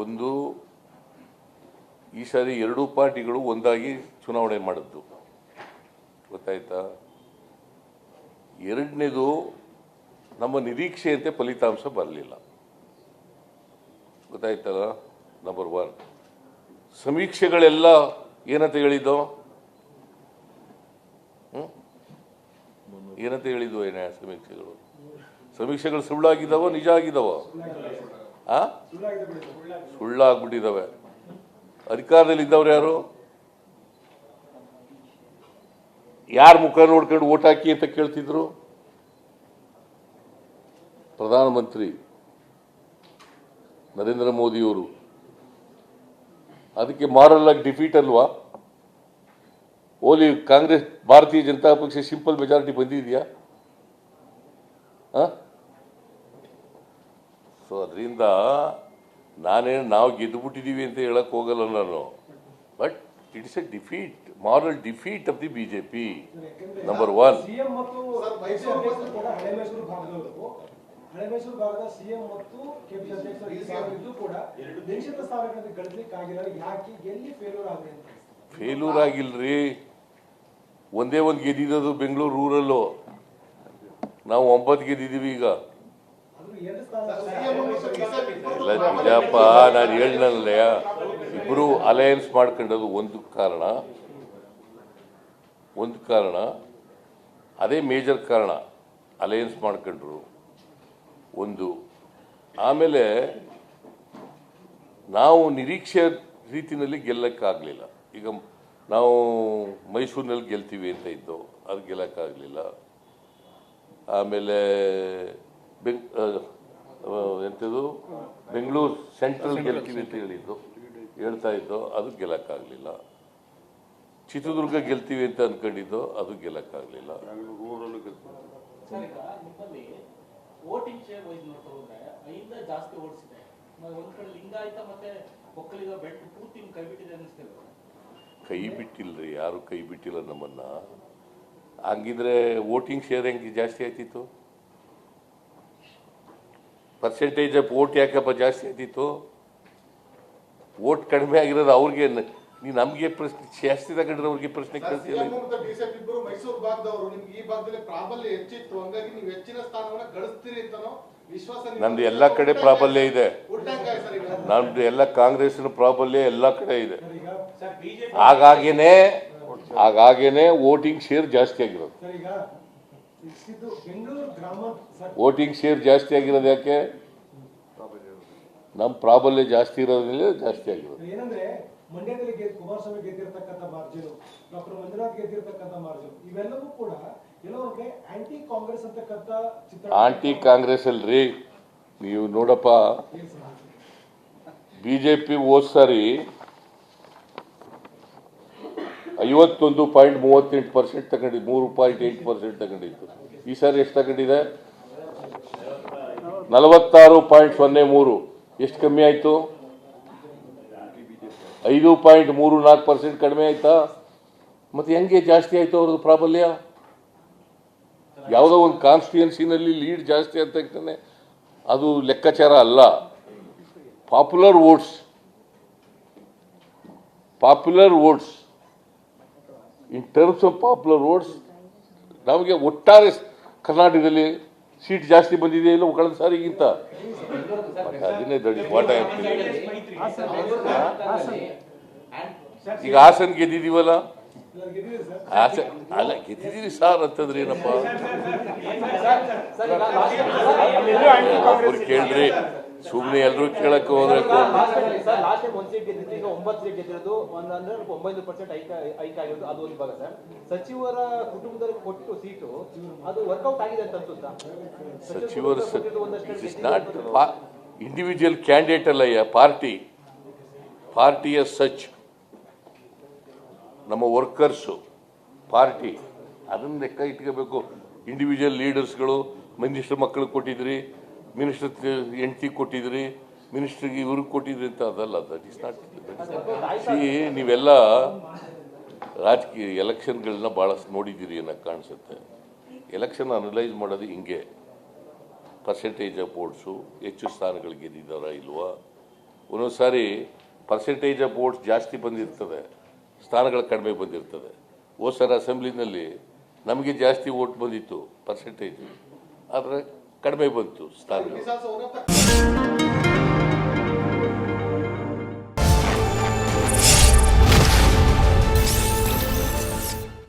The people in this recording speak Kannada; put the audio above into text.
ಒಂದು ಈ ಸಾರಿ ಎರಡೂ ಪಾರ್ಟಿಗಳು ಒಂದಾಗಿ ಚುನಾವಣೆ ಮಾಡಿದ್ದು. ಗೊತ್ತಾಯ್ತಾ? ಎರಡನೇದು ನಮ್ಮ ನಿರೀಕ್ಷೆಯಂತೆ ಫಲಿತಾಂಶ ಬರಲಿಲ್ಲ. ಗೊತ್ತಾಯ್ತಲ್ಲ? ನಂಬರ್ ಒನ್ ಸಮೀಕ್ಷೆಗಳೆಲ್ಲ ಏನಂತ ಹೇಳಿದ್ದು? ಏನಂತ ಹೇಳಿದ್ವು ಏನೇ ಸಮೀಕ್ಷೆಗಳು? ಸಮೀಕ್ಷೆಗಳು ಸುಳ್ಳಾಗಿದ್ದಾವೋ ನಿಜ ಆಗಿದ್ದಾವೋ ಸುಳ್ಳಾಗ್ಬಿಟ್ಟಿದ್ದಾವೆ. ಅಧಿಕಾರದಲ್ಲಿ ಇದ್ದವ್ರು ಯಾರು? ಯಾರ ಮುಖ ನೋಡ್ಕೊಂಡು ಓಟ್ ಹಾಕಿ ಅಂತ ಕೇಳ್ತಿದ್ರು? ಪ್ರಧಾನಮಂತ್ರಿ ನರೇಂದ್ರ ಮೋದಿಯವರು. ಅದಕ್ಕೆ ಮಾರಲ್ ಆಗಿ ಡಿಫೀಟ್ ಅಲ್ವಾ? ಓಲಿ ಕಾಂಗ್ರೆಸ್, ಭಾರತೀಯ ಜನತಾ ಪಕ್ಷ ಸಿಂಪಲ್ ಮೆಜಾರಿಟಿ ಬಂದಿದೆಯಾ? ಸೊ ಅದರಿಂದ ನಾನೇನು ನಾವು ಗೆದ್ದುಬಿಟ್ಟಿದ್ದೀವಿ ಅಂತ ಹೇಳಕ್ ಹೋಗಲ್ಲ ನಾನು. But it's a defeat moral defeat of the B J P number one failure failure ಆಗಿಲ್ರಿ. ಒಂದೇ ಒಂದು ಗೆದ್ದಿದ್ದು ಬೆಂಗಳೂರು ರೂರಲ್ಲು ನಾವು ಒಂಬತ್ತು ಗೆದ್ದಿದ್ದೀವಿ ಈಗ. ಇಲ್ಲ ನಿಜಪ್ಪ ನಾನು ಹೇಳಿನಲ್ಲ ಇಬ್ಬರು ಅಲಯನ್ಸ್ ಮಾಡ್ಕೊಂಡದು ಒಂದು ಕಾರಣ. ಒಂದು ಕಾರಣ, ಅದೇ ಮೇಜರ್ ಕಾರಣ ಅಲಯನ್ಸ್ ಮಾಡ್ಕೊಂಡ್ರು. ಒಂದು, ಆಮೇಲೆ ನಾವು ನಿರೀಕ್ಷೆ ರೀತಿಯಲ್ಲಿ ಗೆಲ್ಲಕ್ಕಾಗಲಿಲ್ಲ. ಈಗ ನಾವು ಮೈಸೂರಿನಲ್ಲಿ ಗೆಲ್ತೀವಿ ಅಂತ ಇದ್ದೋ, ಅದು ಗೆಲ್ಲಕ್ಕಾಗಲಿಲ್ಲ. ಆಮೇಲೆ ಬೆಂಗ್ ಎಂಥದ್ದು ಬೆಂಗಳೂರು ಸೆಂಟ್ರಲ್ ಗೆಲ್ತೀವಿ ಅಂತ ಹೇಳಿದ್ದು. ಹೇಳ್ತಾ ಇದ್ದೋ ಅದು ಗೆಲ್ಲಕ್ಕಾಗಲಿಲ್ಲ. ಚಿತ್ರದುರ್ಗ ಗೆಲ್ತೀವಿ ಅಂತ ಅಂದ್ಕೊಂಡಿದ್ದೋ ಅದು ಗೆಲ್ಲಕ್ಕಾಗಲಿಲ್ಲ. ಕೈ ಬಿಟ್ಟಿಲ್ಲರಿ ಅನಿಸ್ತೇವೆ ಕೈ ಬಿಟ್ಟಿಲ್ರಿ ಯಾರು ಕೈ ಬಿಟ್ಟಿಲ್ಲ ನಮ್ಮನ್ನ. ಹಂಗಿದ್ರೆ ವೋಟಿಂಗ್ ಶೇರ್ ಹೆಂಗೆ ಜಾಸ್ತಿ ಆಯ್ತಿತ್ತು? ಪರ್ಸೆಂಟೇಜ್ ಆಫ್ ಓಟ್ ಯಾಕಪ್ಪ ಜಾಸ್ತಿ ಆಗ್ತಿತ್ತು ಓಟ್ ಕಡಿಮೆ ಆಗಿರೋದು ಅವ್ರಿಗೆ ನ- ನಮಗೆ ಪ್ರಶ್ನೆ ಜಾಸ್ತಿ ತಗೊಂಡ್ರೆ ಅವ್ರಿಗೆ ಪ್ರಶ್ನೆ ಸರ್, ಕೇಳ್ತಿಲ್ಲ ಸಿಎಂ ಮತ್ತು ಇಬ್ಬರು ಮೈಸೂರು ಭಾಗದವರು ನಿಮ್ಗೆ ಈ ಭಾಗದಲ್ಲಿ ಪ್ರಾಬಲ್ಯ ಹೆಚ್ಚಿತ್ತು ಹಂಗಾಗಿ ನೀವು ಹೆಚ್ಚಿನ ಸ್ಥಾನವನ್ನ ಗಳಿಸ್ತೀರಿ ಅಂತನೋ ವಿಶ್ವಾಸ ನಿಮ್ಗೆ ನಂದು ಎಲ್ಲ ಕಡೆ ಪ್ರಾಬಲ್ಯ ಇದೆ. ನಂದು ಎಲ್ಲ ಕಾಂಗ್ರೆಸ್ನ ಪ್ರಾಬಲ್ಯ ಎಲ್ಲ ಕಡೆ ಇದೆ. ಹಾಗಾಗಿನೇ ಈಗ ಸರ್ ಬಿಜೆಪಿ ಹಾಗಾಗೇನೆ ಹಾಗಾಗೇನೆ ವೋಟಿಂಗ್ ಶೇರ್ ಜಾಸ್ತಿ ಆಗಿರೋದು. ವೋಟಿಂಗ್ ಶೇರ್ ಜಾಸ್ತಿ ಆಗಿರೋದು ಯಾಕೆ? ನಮ್ಮ ಪ್ರಾಬಲ್ಯ ಜಾಸ್ತಿ ಇರೋದ್ರಿಂದ ಜಾಸ್ತಿ ಆಗಿರೋದು. ಏನಂದ್ರೆ ಮಂಡ್ಯದಲ್ಲಿ ಕುಮಾರಸ್ವಾಮಿ ಗೆದ್ದಿರ್ತಕ್ಕಂಥ ಮಾರ್ಜಿನ್ ಡಾಕ್ಟರ್ ಮಂಜುನಾಥ್ ಗೆದ್ದಿರ್ತಕ್ಕಂಥ ಮಾರ್ಜಿನ್ ಇವೆಲ್ಲವೂ ಕೂಡ ಎಲ್ಲೋ ಆಂಟಿ ಕಾಂಗ್ರೆಸ್ ಅಂತಕ್ಕಂಥ ಚಿತ್ರ ಆಂಟಿ ಕಾಂಗ್ರೆಸ್ ಅಲ್ರಿ. ನೀವು ನೋಡಪ್ಪ ಬಿಜೆಪಿ ಹೋದ್ ಸಾರಿ ಐವತ್ತೊಂದು ಪಾಯಿಂಟ್ ಮೂವತ್ತೆಂಟು ಪರ್ಸೆಂಟ್ ತಗೊಂಡಿದ್ದು, ಮೂರು ಪಾಯಿಂಟ್ ಎಂಟು ಪರ್ಸೆಂಟ್ ತಗೊಂಡಿತ್ತು ಈ ಸಾರಿ ಎಷ್ಟು ತಗೊಂಡಿದೆ? ನಲವತ್ತಾರು ಪಾಯಿಂಟ್ ಸೊನ್ನೆ ಮೂರು. ಎಷ್ಟು ಕಮ್ಮಿ ಆಯಿತು? ಐದು ಪಾಯಿಂಟ್ ಮೂರು ನಾಲ್ಕು ಪರ್ಸೆಂಟ್ ಕಡಿಮೆ ಆಯ್ತಾ? ಮತ್ತೆ ಹೆಂಗೆ ಜಾಸ್ತಿ ಆಯ್ತು ಅವ್ರದ್ದು ಪ್ರಾಬಲ್ಯ? ಯಾವುದೋ ಒಂದು ಕಾನ್ಸ್ಟಿಟ್ಯೂನ್ಸಿನಲ್ಲಿ ಲೀಡ್ ಜಾಸ್ತಿ ಅಂತ ತಕ್ಷಣ ಅದು ಲೆಕ್ಕಾಚಾರ ಅಲ್ಲ. Popular votes popular votes in terms of popular votes ನಮಗೆ ಒಟ್ಟಾರೆ ಕರ್ನಾಟಕದಲ್ಲಿ ಸೀಟ್ ಜಾಸ್ತಿ ಬಂದಿದೆ ಇಲ್ಲ ಕಳೆದ ಸಾರಿಗಿಂತ ಈಗ ಹಾಸನ್ ಗೆದ್ದಿದೀವಲ್ಲ ಹಾಸನ್ ಅಲ್ಲ ಗೆದ್ದಿದ್ದೀರಿ ಸಾರ್ ಅಂತಂದ್ರೆ ಏನಪ್ಪ ಕೇಳ್ರಿ ಸುಮ್ಮನೆ ಎಲ್ಲರೂ ಕೇಳಕ್ಕೆ ಹೋದ್ರೆ ಸಚಿವರ ಕುಟುಂಬದವ್ರಿಗೆ ಕೊಟ್ಟು ಸೀಟು ಅದು ವರ್ಕೌಟ್ ಆಗಿದೆ ಅಂತ ಸಚಿವರು ಇಸ್ ನಾಟ್ ಇಂಡಿವಿಜುವಲ್ ಕ್ಯಾಂಡಿಡೇಟ್ ಅಲ್ಲಯ್ಯ ಪಾರ್ಟಿ. ಪಾರ್ಟಿಯ ಸಚ್ ನಮ್ಮ ವರ್ಕರ್ಸು ಪಾರ್ಟಿ. ಅದನ್ನ ಲೆಕ್ಕ ಇಟ್ಕೋಬೇಕು. ಇಂಡಿವಿಜುವಲ್ ಲೀಡರ್ಸ್ಗಳು ಮಂದಿಷ್ಟು ಮಕ್ಕಳಿಗೆ ಕೊಟ್ಟಿದ್ರಿ. ಮಿನಿಸ್ಟರ್ ಎಂಟಿ ಕೊಟ್ಟಿದ್ರಿ ಮಿನಿಸ್ಟ್ರಿಗೆ ಇವ್ರಿಗೆ ಕೊಟ್ಟಿದ್ರಿ ಅಂತ ಅದಲ್ಲ ದಟ್ ಇಸ್ ನಾಟ್ ಸಿ ನೀವೆಲ್ಲ ರಾಜಕೀಯ ಎಲೆಕ್ಷನ್ಗಳನ್ನ ಭಾಳ ನೋಡಿದ್ದೀರಿ ಅನ್ನೋ ಕಾಣಿಸುತ್ತೆ. ಎಲೆಕ್ಷನ್ ಅನಲೈಸ್ ಮಾಡೋದು ಹಿಂಗೆ. ಪರ್ಸೆಂಟೇಜ್ ಆಫ್ ವೋಟ್ಸು ಹೆಚ್ಚು ಸ್ಥಾನಗಳು ಗೆದ್ದಿದ್ದಾರಾ ಇಲ್ವಾ? ಒಂದೊಂದು ಸಾರಿ ಪರ್ಸೆಂಟೇಜ್ ಆಫ್ ವೋಟ್ಸ್ ಜಾಸ್ತಿ ಬಂದಿರ್ತದೆ, ಸ್ಥಾನಗಳು ಕಡಿಮೆ ಬಂದಿರ್ತದೆ. ಹೋದ ಅಸೆಂಬ್ಲಿನಲ್ಲಿ ನಮಗೆ ಜಾಸ್ತಿ ವೋಟ್ ಬಂದಿತ್ತು ಪರ್ಸೆಂಟೇಜ್ ಆದರೆ ಕಡಿಮೆ ಬಂತು ಅವರ